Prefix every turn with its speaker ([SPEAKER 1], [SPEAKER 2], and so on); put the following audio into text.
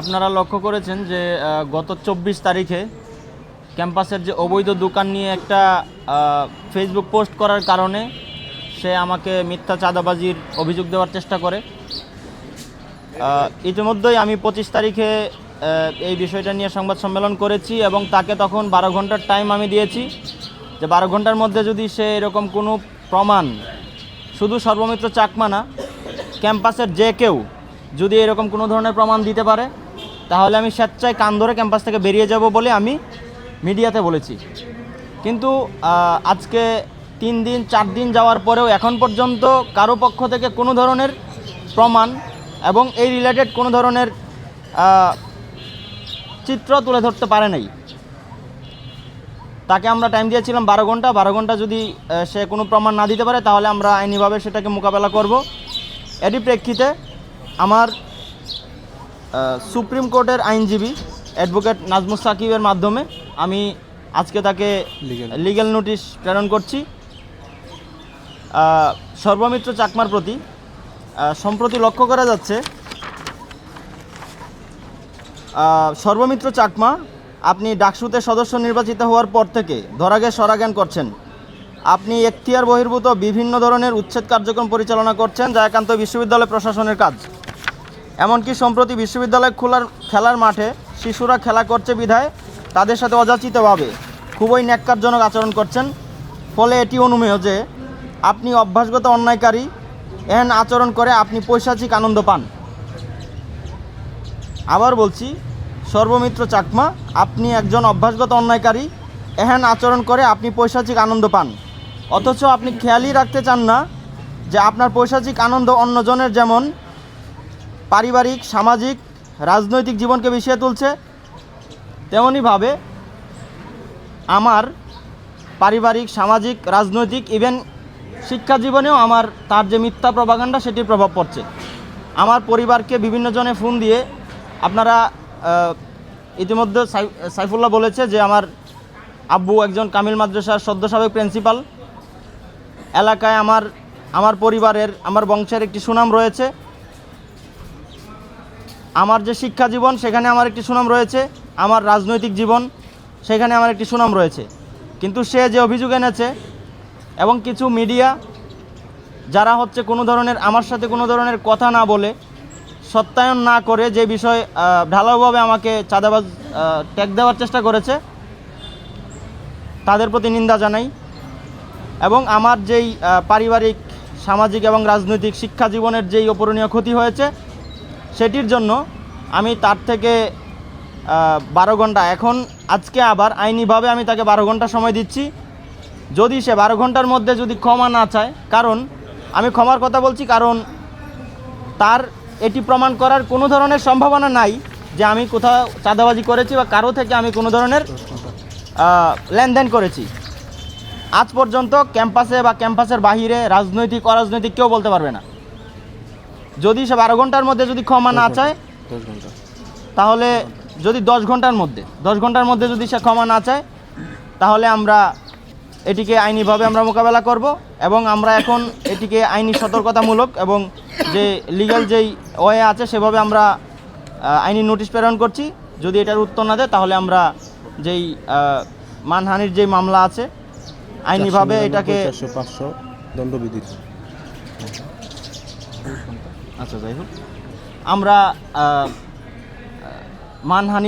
[SPEAKER 1] আপনারা লক্ষ্য করেছেন যে গত চব্বিশ তারিখে ক্যাম্পাসের যে অবৈধ দোকান নিয়ে একটা ফেসবুক পোস্ট করার কারণে সে আমাকে মিথ্যা চাঁদাবাজির অভিযোগ দেওয়ার চেষ্টা করে। ইতিমধ্যেই আমি পঁচিশ তারিখে এই বিষয়টা নিয়ে সংবাদ সম্মেলন করেছি এবং তাকে তখন বারো ঘণ্টার টাইম আমি দিয়েছি যে বারো ঘণ্টার মধ্যে যদি সে এরকম কোনো প্রমাণ, শুধু সর্বমিত্র চাকমা না, ক্যাম্পাসের যে কেউ যদি এরকম কোনো ধরনের প্রমাণ দিতে পারে, তাহলে আমি স্বেচ্ছায় কান ধরে ক্যাম্পাস থেকে বেরিয়ে যাব বলে আমি মিডিয়াতে বলেছি। কিন্তু আজকে তিন দিন, চার দিন যাওয়ার পরেও এখন পর্যন্ত কারও পক্ষ থেকে কোনো ধরনের প্রমাণ এবং এই রিলেটেড কোনো ধরনের চিত্র তুলে ধরতে পারে নাই। তাকে আমরা টাইম দিয়েছিলাম বারো ঘণ্টা বারো ঘণ্টা যদি সে কোনো প্রমাণ না দিতে পারে, তাহলে আমরা আইনিভাবে সেটাকে মোকাবেলা করব। এরই প্রেক্ষিতে আমার সুপ্রিম কোর্টের আইনজীবী অ্যাডভোকেট নাজমুস সাকিবের মাধ্যমে আমি আজকে তাকে. লিগ্যাল নোটিশ প্রেরণ করছি। সর্বমিত্র চাকমার প্রতি সম্প্রতি লক্ষ্য করা যাচ্ছে সর্বমিত্র চাকমা আপনি ডাকসুতে সদস্য নির্বাচিত হওয়ার পর থেকে ধরাগে সরাজ্ঞান করছেন। আপনি এখতিয়ার বহির্ভূত বিভিন্ন ধরনের উচ্ছেদ কার্যক্রম পরিচালনা করছেন যা একান্ত বিশ্ববিদ্যালয় প্রশাসনের কাজ। এমনকি সম্প্রতি বিশ্ববিদ্যালয় খোলার খেলার মাঠে শিশুরা খেলা করছে বিধায় তাদের সাথে অযাচিতভাবে খুবই ন্যাক্কারজনক আচরণ করছেন। ফলে এটি অনুমেয় যে আপনি অভ্যাসগত অন্যায়কারী, এহেন আচরণ করে আপনি পৈশাচিক আনন্দ পান। আবার বলছি, সর্বমিত্র চাকমা, আপনি একজন অভ্যাসগত অন্যায়কারী, এহেন আচরণ করে আপনি পৈশাচিক আনন্দ পান। অথচ আপনি খেয়ালই রাখতে চান না যে আপনার পৈশাচিক আনন্দ অন্যজনের যেমন পারিবারিক, সামাজিক, রাজনৈতিক জীবনকে বিষিয়ে তুলছে। তেমনইভাবে আমার পারিবারিক, সামাজিক, রাজনৈতিক ইভেন শিক্ষা জীবনেও আমার তার যে মিথ্যা প্রভাকাণ্ডা সেটির প্রভাব পড়ছে। আমার পরিবারকে বিভিন্ন জনে ফোন দিয়ে আপনারা ইতিমধ্যে সাই- সাইফুল্লাহ বলেছে যে আমার আব্বু একজন কামিল মাদ্রাসার সদ্য সাবেক প্রিন্সিপাল। এলাকায় আমার আমার পরিবারের, আমার বংশের একটি সুনাম রয়েছে। আমার যে শিক্ষা জীবন, সেখানে আমার একটি সুনাম রয়েছে। আমার রাজনৈতিক জীবন, সেখানে আমার একটি সুনাম রয়েছে। কিন্তু সে যে অভিযোগ এনেছে এবং কিছু মিডিয়া, যারা হচ্ছে কোনো ধরনের, আমার সাথে কোনো ধরনের কথা না বলে, সত্যায়ন না করে যে বিষয় ঢালাওভাবে আমাকে চাঁদাবাজ ট্যাগ দেওয়ার চেষ্টা করেছে, তাদের প্রতি নিন্দা জানাই। এবং আমার যেই পারিবারিক, সামাজিক এবং রাজনৈতিক শিক্ষা জীবনের যেই অপূরণীয় ক্ষতি হয়েছে সেটির জন্য আমি তার থেকে বারো ঘণ্টা। এখন আজকে আবার আইনিভাবে আমি তাকে বারো ঘণ্টা সময় দিচ্ছি। যদি সে বারো ঘণ্টার মধ্যে যদি ক্ষমা না চায়, কারণ আমি ক্ষমার কথা বলছি, কারণ তার এটি প্রমাণ করার কোনো ধরনের সম্ভাবনা নাই যে আমি কোথাও চাঁদাবাজি করেছি বা কারও থেকে আমি কোনো ধরনের লেনদেন করেছি। আজ পর্যন্ত ক্যাম্পাসে বা ক্যাম্পাসের বাহিরে রাজনৈতিক, অরাজনৈতিক কেউ বলতে পারবে না। যদি সে বারো ঘণ্টার মধ্যে যদি ক্ষমা না চায় তাহলে যদি দশ ঘণ্টার মধ্যে দশ ঘণ্টার মধ্যে যদি সে ক্ষমা না চায় তাহলে আমরা এটিকে আইনিভাবে আমরা মোকাবেলা করব এবং আমরা এখন এটিকে আইনি সতর্কতামূলক এবং যে লিগ্যাল যেই ওয়ে আছে সেভাবে আমরা আইনি নোটিশ প্রেরণ করছি। যদি এটার উত্তর না দেয় তাহলে আমরা যেই মানহানির যেই মামলা আছে আইনিভাবে এটাকে
[SPEAKER 2] পাঁচশো দণ্ডবিধি
[SPEAKER 1] আচ্ছা যাই হোক। আমরা মানহানি